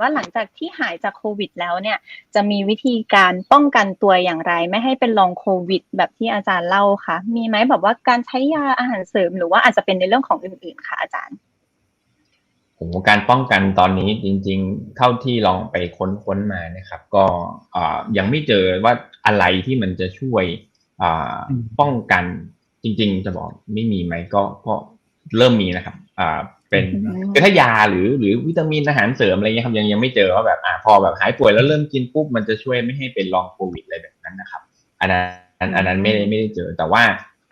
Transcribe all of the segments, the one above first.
ว่าหลังจากที่หายจากโควิดแล้วเนี่ย จะมีวิธีการป้องกันตัวอย่างไร ไม่ให้เป็นลองโควิด แบบที่อาจารย์เล่าคะมีไหมแบบว่าการใช้ยาอาหารเสริม หรือว่าอาจจะเป็นในเรื่องของอื่น ๆค่ะอาจารย์ผมว่าการป้องกันตอนนี้จริง ๆ เท่าที่ลองไปค้นๆมานะครับ ก็อ่ายังไม่เจอว่าอะไรที่มันจะช่วยอ่าอืมป้องกันจริง ๆ จะบอกไม่มีไหมก็ก็เริ่มมีนะครับอ่า เป็นอืมคือถ้ายาหรือหรือวิตามินอาหารเสริมอะไรเงี้ยครับยังยังไม่เจอว่าแบบอ่าพอแบบหายป่วยแล้วเริ่มกินปุ๊บมันจะช่วยไม่ให้เป็นลองโควิดอะไรแบบนั้นนะครับ อันนั้นอันนั้นไม่ได้ไม่ได้เจอ แต่ว่า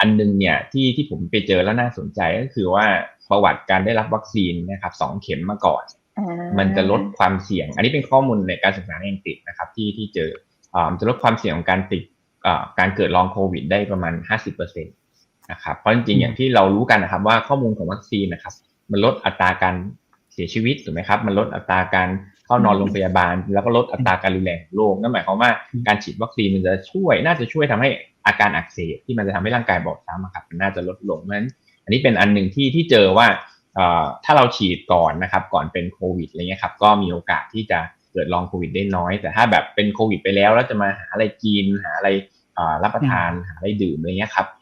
อันนึงเนี่ยที่ที่ผมไปเจอแล้วน่าสนใจก็คือว่าประวัติการได้รับวัคซีนนะครับสองเข็มมาก่อนอ่ามันจะลดความเสี่ยง อันนี้เป็นข้อมูลในการศึกษาในอังกฤษนะครับ ที่ที่เจออ่ามันจะลดความเสี่ยงของการติดอ่าการเกิดลองโควิด ได้ประมาณ50%นะครับเพราะจริงๆอย่างที่เรารู้กันนะครับว่าข้อมูลของวัคซีนนะครับ มันลดอัตราการเสียชีวิตถูกไหมครับ มันลดอัตราการเข้านอนโรงพยาบาล แล้วก็ลดอัตราการรุนแรงของโรคนั่นหมายความว่าการฉีดวัคซีนมันจะช่วย น่าจะช่วยทำให้อาการอักเสบที่มันจะทำให้ร่างกายบอบช้ำอะครับมันน่าจะลดลงเพราะฉะนั้น อันนี้เป็นอันหนึ่งที่ที่เจอว่าเอ่อถ้าเราฉีดก่อนนะครับ ก่อนเป็นโควิดอะไรเงี้ยครับก็มีโอกาสที่จะเกิดลองโควิดได้น้อย แต่ถ้าแบบเป็นโควิดไปแล้วแล้วจะมาหาอะไรกินหาอะไรเอ่อรับประทานหาอะไรดื่มอะไรเงี้ยครับต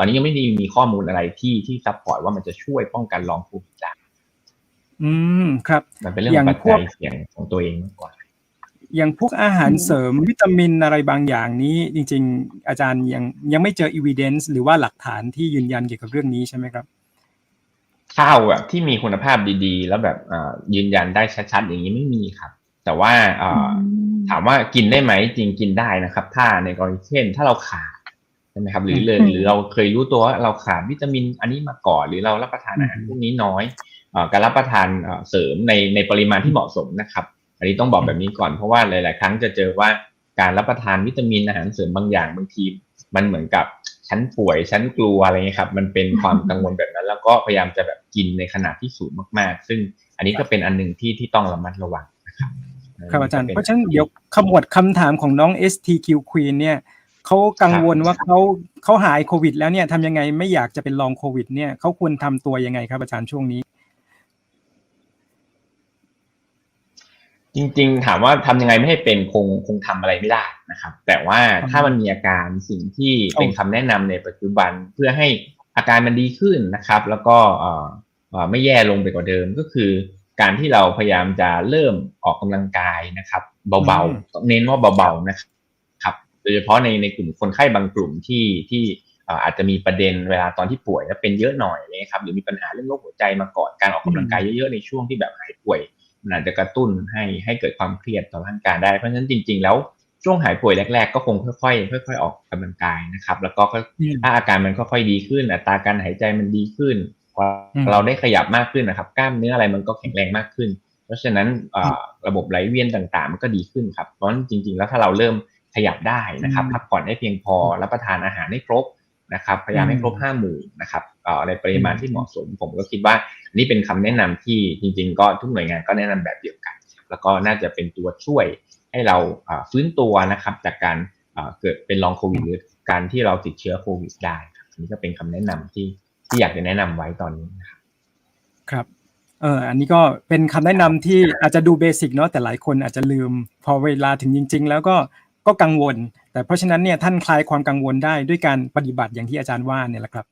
อนนี้ยังไม่ได้มีข้อมูลอะไรที่ที่ซัพพอร์ตว่ามันจะช่วยป้องกันลองโควิดได้อืมครับ มันเป็นเรื่องอขอย่างงปัจพวจักยเสี่ยงของตัวเองมากกว่าอย่างพวกอาหารเสริมวิตามินอะไรบางอย่างนี้จริง ๆ อาจารย์ยังยังไม่เจอ evidence หรือว่าหลักฐานที่ยืนยันเกี่ยวกับเรื่องนี้ใช่ไหมครับข้าวแบบที่มีคุณภาพดีๆ แล้วแบบเอ่อยืนยันได้ชัดๆ อย่างนี้ไม่มีครับ แต่ว่าเอ่ออถามว่ากินได้ไหมจริงกินได้นะครับ ถ้าในกรณีเช่น ถ้าเราขาด ใช่ไหมครับหรือเลยอืมหรือเราเคยรู้ตัวว่าเราขาดวิตามินอันนี้มาก่อนหรือเรารับประทานอาหารอืมพวกนี้น้อยเอ่อการรับประทานเอ่อเสริมในในปริมาณที่เหมาะสมนะครับ อันนี้ต้องบอกแบบนี้ก่อนเพราะว่าหลาย ๆ ครั้งจะเจอว่าการรับประทานวิตามินอาหารเสริมบางอย่างบางทีมันเหมือนกับฉันป่วยฉันกลัวอะไรเงี้ยครับ มันเป็นความกังวลแบบนั้น แล้วก็พยายามจะแบบกินในขนาดที่สูงมากๆ ซึ่งอันนี้ก็เป็นอันหนึ่งที่ที่ต้องระมัดระวังนะครับครับอาจารย์ก็เพราะฉะนั้นเดี๋ยวขมวดคำถามของน้อง STQ Queen เนี่ย เขากังวลว่าเขาเขาหายโควิด แล้วเนี่ยทำยังไงไม่อยากจะเป็นลองโควิด เนี่ยเขาควรทำตัวยังไงครับอาจารย์ช่วงนี้ จริง ๆ ถามว่าทำยังไงไม่ให้เป็นคงคงทำอะไรไม่ได้นะครับ แต่ว่าถ้ามันมีอาการสิ่งที่เป็นคำแนะนำในปัจจุบันเพื่อให้อาการมันดีขึ้นนะครับ แล้วก็เอ่อเอ่อไม่แย่ลงไปกว่าเดิมก็คือ การที่เราพยายามจะเริ่มออกกำลังกายนะครับ เบาอืมๆต้องเน้นว่าเบาๆนะครับ โดยเฉพาะในในกลุ่มคนไข้บางกลุ่มที่ที่เอ่ออาจจะมีประเด็นเวลาตอนที่ป่วยแล้วเป็นเยอะหน่อยเลยครับหรือมีปัญหาเรื่องโรคหัวใจมาก่อนการออกกำลังกายเยอะๆในช่วงที่แบบหายป่วยมันอาจจะกระตุ้นให้ให้เกิดความเครียดต่อร่างกายได้เพราะฉะนั้นจริง ๆ แล้วช่วงหายป่วยแรก ๆ ก็คงค่อยๆค่อย ๆ ออกกำลังกายนะครับ แล้วก็ค่อยอืมถ้าอาการมันค่อยๆดีขึ้นอัตราการหายใจมันดีขึ้นพออมเราได้ขยับมากขึ้นนะครับ กล้ามเนื้ออะไรมันก็แข็งแรงมากขึ้น เพราะฉะนั้นเอ่อระบบไหลเวียนต่างๆ มันก็ดีขึ้นครับเพราะฉะนั้นจริง ๆ แล้วถ้าเราเริ่ม ขยับได้นะครับพักผ่อนให้เพียงพอรับประทานอาหารให้ครบนะครับพยายามให้ครบห้าหมู่นะครับเอ่อในปริมาณที่เหมาะสม ผมก็คิดว่าอันนี้เป็นคำแนะนำที่จริง ๆ ก็ทุกหน่วยงานก็แนะนำแบบเดียวกัน แล้วก็น่าจะเป็นตัวช่วยให้เราอ่าฟื้นตัวนะครับจากการอ่าเกิดเป็นลองโควิดหรือการที่เราติดเชื้อโควิดได้ครับอันนี้ก็เป็นคำแนะนำที่ที่อยากจะแนะนำไว้ตอนนี้นะครับครับเอออันนี้ก็เป็นคำแนะนำที่อาจจะดูเบสิกเนาะแต่หลายคนอาจจะลืม พอเวลาถึงจริง ๆ แล้วก็ ก็กังวล แต่เพราะฉะนั้นเนี่ยท่านคลายความกังวลได้ด้วยการปฏิบัติอย่างที่อาจารย์ว่าเนี่ยแหละครับ